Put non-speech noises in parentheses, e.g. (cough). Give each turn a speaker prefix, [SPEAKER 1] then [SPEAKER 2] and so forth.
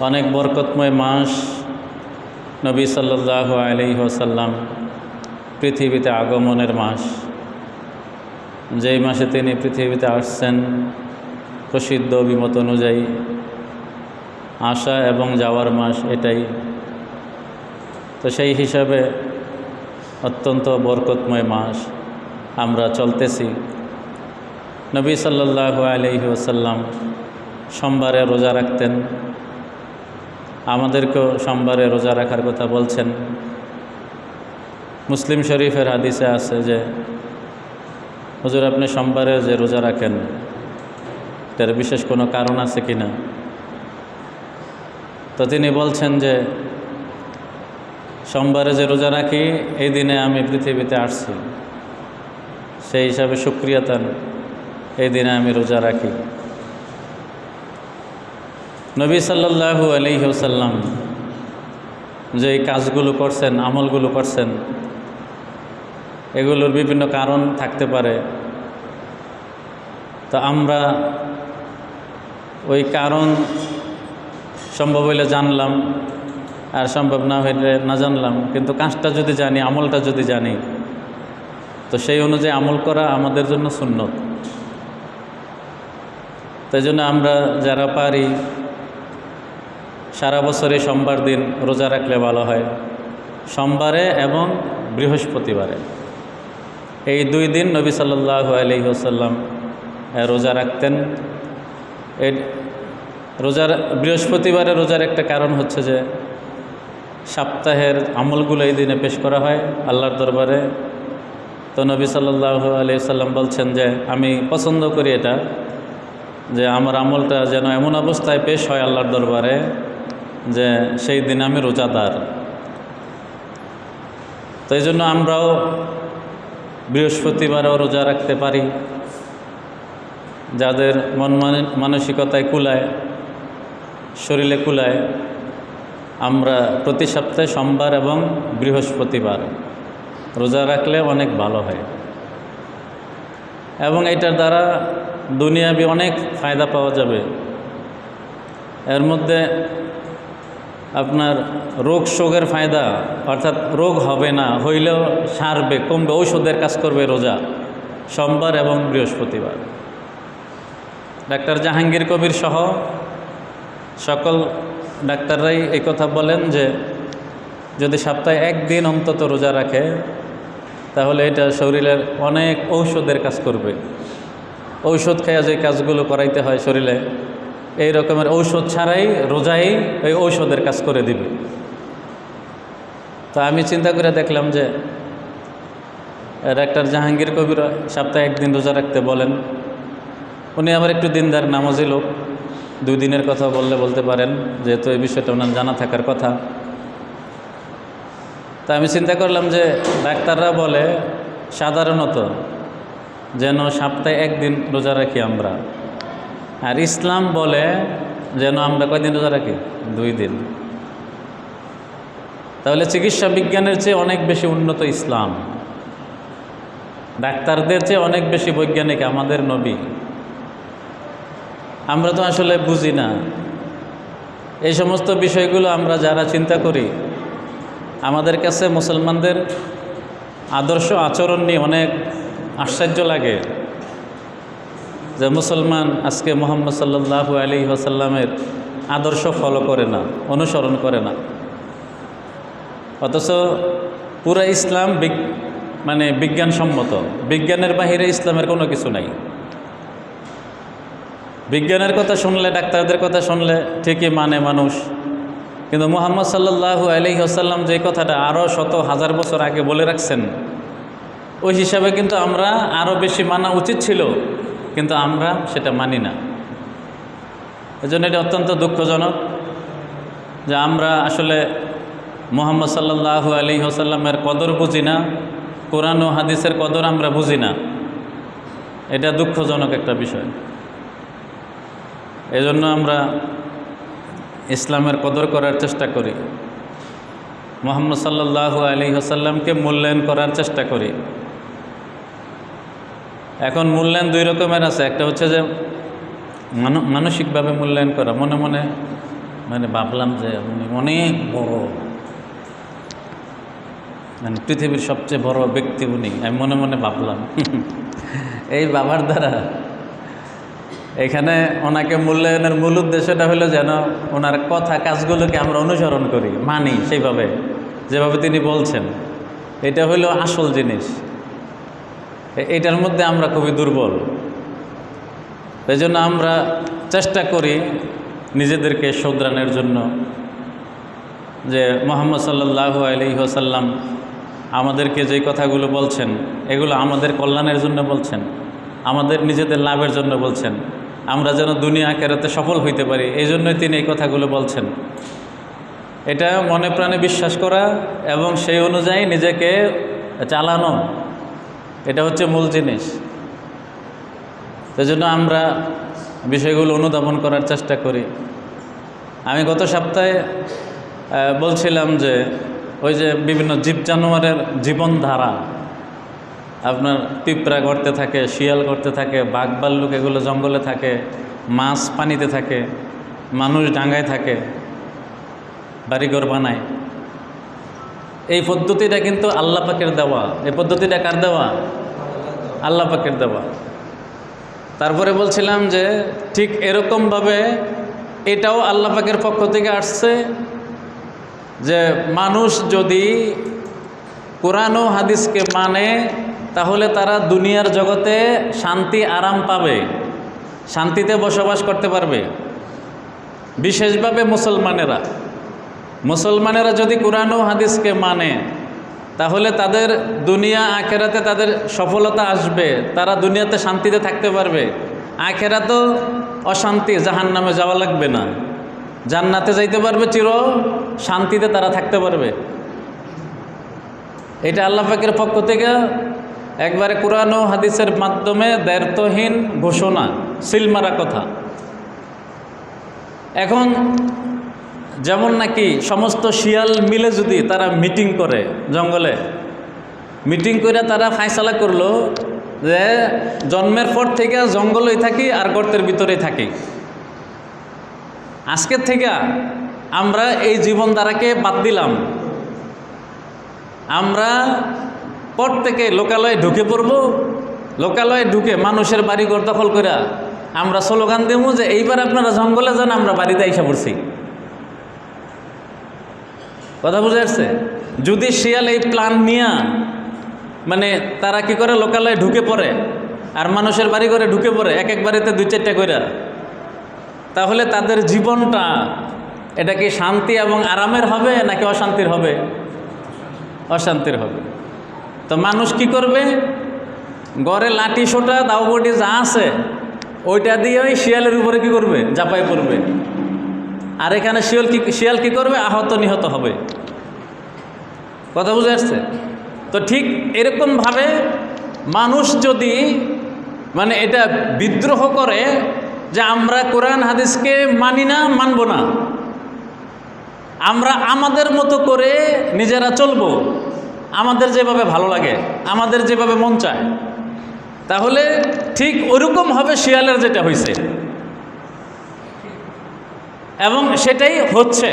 [SPEAKER 1] অনেক বরকতময় মাস নবী সাল্লাহ আলি ওসাল্লাম পৃথিবীতে আগমনের মাস। যেই মাসে তিনি পৃথিবীতে আসছেন, প্রসিদ্ধ অভিমত অনুযায়ী আসা এবং যাওয়ার মাস এটাই। তো সেই হিসাবে অত্যন্ত বরকতময় মাস আমরা চলতেছি। নবী সাল্লাহ আলহি ওসাল্লাম সোমবারে রোজা রাখতেন। আমাদেরকেও সোমবারে রোজা রাখার কথা বলছেন। মুসলিম শরীফের হাদিসে আছে যে, হুজুর, আপনি সোমবারে যে রোজা রাখেন তার বিশেষ কোনো কারণ আছে কি না? তো তিনি বলছেন যে, সোমবারে যে রোজা রাখি, এই দিনে আমি পৃথিবীতে আসছি। সেই হিসাবে সুক্রিয়তান এই দিনে আমি রোজা রাখি। নবী সাল্লাহু আলিহসাল্লাম যে এই কাজগুলো করছেন, আমলগুলো করছেন, এগুলোর বিভিন্ন কারণ থাকতে পারে। তো আমরা ওই কারণ সম্ভব হইলে জানলাম আর সম্ভব না হইলে না জানলাম। কিন্তু কাজটা যদি জানি, আমলটা যদি জানি, তো সেই অনুযায়ী আমল করা আমাদের জন্য সুন্নত। তাই জন্য আমরা যারা পারি সারা বছরে সোমবার দিন রোজা রাখলে ভালো হয়। সোমবারে এবং বৃহস্পতিবারে। এই দুই দিন নবী সাল্লাহ আলহি আসাল্লাম রোজা রাখতেন। রোজার, বৃহস্পতিবারে রোজার একটা কারণ হচ্ছে যে, সপ্তাহের আমলগুলো এই দিনে পেশ করা হয় আল্লাহর দরবারে। তো নবী সাল্লাহ আলি সাল্লাম বলছেন যে, আমি পছন্দ করি এটা, যে আমার আমলটা যেন এমন অবস্থায় পেশ হয় আল্লাহর দরবারে যে সেই দিন আমি রোজাদার। তো এই জন্য আমরাও বৃহস্পতিবারও রোজা রাখতে পারি। যাদের মন মানসিকতায় কুলায়, শরীরে কুলায়, আমরা প্রতি সপ্তাহে সোমবার এবং বৃহস্পতিবার রোজা রাখলে অনেক ভালো হয়। এবং এটার দ্বারা দুনিয়াবি অনেক ফায়দা পাওয়া যাবে। এর মধ্যে আপনার রোগ শোকের ফায়দা, অর্থাৎ রোগ হবে না, হইলেও সারবে, কমবে, ঔষধের কাজ করবে রোজা, সোমবার এবং বৃহস্পতিবার। ডাক্তার জাহাঙ্গীর কবির সহ সকল ডাক্তাররাই এই কথা বলেন যে, যদি সপ্তাহে একদিন অন্তত রোজা রাখে, তাহলে এটা শরীরের অনেক ঔষধের কাজ করবে। ঔষধ খেয়ে যে কাজগুলো করাইতে হয় শরীরে এই রকমের ঔষধ ছাড়াই রোজাই ওই ঔষধের কাজ করে দিবে। তা আমি চিন্তা করে দেখলাম যে, ডাক্তার জাহাঙ্গীর কবির সপ্তাহে একদিন রোজা রাখতে বলেন। উনি আবার একটু দিনদার, নামাজি লোক। দুই দিনের কথা বললে বলতে পারেন, যেহেতু এই বিষয়টা ওনার জানা থাকার কথা। তা আমি চিন্তা করলাম যে, ডাক্তাররা বলে, সাধারণত যেন সপ্তাহে একদিন রোজা রাখি আমরা। আর ইসলাম বলে যেন আমরা কয়দিন রোজা রাখি? দুই দিন। তাহলে চিকিৎসা বিজ্ঞানের চেয়ে অনেক বেশি উন্নত ইসলাম। ডাক্তারদের চেয়ে অনেক বেশি বৈজ্ঞানিক আমাদের নবী। আমরা তো আসলে বুঝি না। এই সমস্ত বিষয়গুলো আমরা যারা চিন্তা করি, আমাদের কাছে মুসলমানদের আদর্শ আচরণ নিয়ে অনেক আশ্চর্য লাগে। যে মুসলমান আজকে মোহাম্মদ সাল্লাহু আলী ওসাল্লামের আদর্শ ফলো করে না, অনুসরণ করে না। অথচ পুরা ইসলাম মানে বিজ্ঞানসম্মত। বিজ্ঞানের বাহিরে ইসলামের কোনো কিছু নাই। বিজ্ঞানের কথা শুনলে, ডাক্তারদের কথা শুনলে ঠিকই মানে মানুষ। কিন্তু মোহাম্মদ সাল্লাহু আলি আসাল্লাম যে কথাটা আরও শত হাজার বছর আগে বলে রাখছেন, ওই হিসাবে কিন্তু আমরা আরও বেশি মানা উচিত ছিল কিন্তু আমরা সেটা মানি না। এজন্য এটা অত্যন্ত দুঃখজনক যে আমরা আসলে মোহাম্মদ সাল্লাহু আলি হোসাল্লামের কদর বুঝি না, কোরআন ও হাদিসের কদর আমরা বুঝি না। এটা দুঃখজনক একটা বিষয়। এজন্য আমরা ইসলামের কদর করার চেষ্টা করি। মোহাম্মদ সাল্লাহ আলী হাসাল্লামকে মূল্যায়ন করার চেষ্টা করি। এখন মূল্যায়ন দুই রকমের আছে। একটা হচ্ছে যে মানসিকভাবে মূল্যায়ন করা। মনে মনে মানে ভাবলাম যে উনি অনেক বড়। মানে পৃথিবীর সবচেয়ে বড় ব্যক্তি উনি। আমি মনে মনে ভাবলাম। (laughs) এই বাবার দ্বারা। এখানে ওনাকে মূল্যায়নের মূল উদ্দেশ্যটা হলো যেন ওনার কথা, কাজগুলোকে আমরা অনুসরণ করি, মানি সেইভাবে, যেভাবে তিনি বলছেন। এটা হলো আসল জিনিস। এটার মধ্যে আমরা খুবই দুর্বল। এই জন্য আমরা চেষ্টা করি নিজেদেরকে শোধরানোর জন্য যে মোহাম্মদ সাল্লাহ আলি ওসাল্লাম আমাদেরকে যে কথাগুলো বলছেন, এগুলো আমাদের কল্যাণের জন্য বলছেন, আমাদের নিজেদের লাভের জন্য বলছেন। আমরা যেন দুনিয়া কেরাতে সফল হইতে পারি এই জন্যই তিনি এই কথাগুলো বলছেন। এটা মনে প্রাণে বিশ্বাস করা এবং সেই অনুযায়ী নিজেকে চালানো। এটা হচ্ছে মূল জিনিস। সেজন্য আমরা বিষয়গুলো অনুধাবন করার চেষ্টা করি। আমি গত সপ্তাহে বলছিলাম যে ওই যে বিভিন্ন জীব জানোয়ারের জীবনধারা, আপনার পিঁপড়া করতে থাকে, শিয়াল করতে থাকে, বাঘ ভাল্লুক এগুলো জঙ্গলে থাকে, মাছ পানিতে থাকে, মানুষ ডাঙ্গায় থাকে, বাড়িঘর বানায়। এই পদ্ধতিটা কিন্তু আল্লাহ পাকের দেওয়া। এই পদ্ধতিটা কার দেওয়া? আল্লাহ পাকের দেওয়া। তারপরে বলছিলাম যে ঠিক এরকমভাবে এটাও আল্লাহ পাকের পক্ষ থেকে আসছে যে মানুষ যদি কোরআন ও হাদিসকে মানে তাহলে তারা দুনিয়ার জগতে শান্তি, আরাম পাবে, শান্তিতে বসবাস করতে পারবে। বিশেষভাবে মুসলমানেরা। মুসলমানেরা যদি কোরআন ও হাদিসকে মানে তাহলে তাদের দুনিয়া আখেরাতে তাদের সফলতা আসবে, তারা দুনিয়াতে শান্তিতে থাকতে পারবে। আখেরাতেও অশান্তি জাহান নামে যাওয়া লাগবে না। জান্নাতে যাইতে পারবে চির, শান্তিতে তারা থাকতে পারবে। এটা আল্লাহ পাকের পক্ষ থেকে একবারে কোরআন ও হাদিসের মাধ্যমে দায়িত্বহীন ঘোষণা, সিলমারা কথা। এখন যেমন নাকি সমস্ত শিয়াল মিলে যদি তারা মিটিং করে জঙ্গলে মিটিং করে তারা ফায়সালা করল যে জন্মের পর থেকে জঙ্গলেই থাকি আর গর্তের ভিতরেই থাকি। আজকের থেকে আমরা এই জীবনধারাকে বাদ দিলাম। আমরা পর থেকে লোকালয়ে ঢুকে পড়ব, লোকালয়ে ঢুকে মানুষের বাড়ি ঘর দখল করে আমরা স্লোগান দেবো যে এইবার আপনারা জঙ্গলে যান, আমরা বাড়িতে আইসা পড়ছি। কথা বুঝে আসছে? যদি শিয়াল এই প্ল্যান নিয়া মানে তারা কি করে লোকালয়ে ঢুকে পড়ে আর মানুষের বাড়ি ঘরে ঢুকে পড়ে, এক এক বাড়িতে দুই চারটা করে তাহলে তাদের জীবনটা এটা কি শান্তি এবং আরামের হবে নাকি অশান্তির হবে? অশান্তির হবে। তো মানুষ কি করবে? গড়ে লাঠি সোটা দাওবটি যা আছে, ওইটা দিয়ে ওই শিয়ালের উপরে কি করবে? জাপাই পড়বে। আর এখানে শিয়াল কি শিয়াল কী করবে? আহত নিহত হবে। কথা বুঝে আসছে? তো ঠিক এরকমভাবে মানুষ যদি মানে এটা বিদ্রোহ করে যে আমরা কোরআন হাদিসকে মানি না, মানব না। আমরা আমাদের মতো করে নিজেরা চলবো। আমাদের যেভাবে ভালো লাগে, আমাদের যেভাবে মন চায়। তাহলে ঠিক ওরকম হবে শিয়ালের যেটা হয়েছে এবং সেটাই হচ্ছে।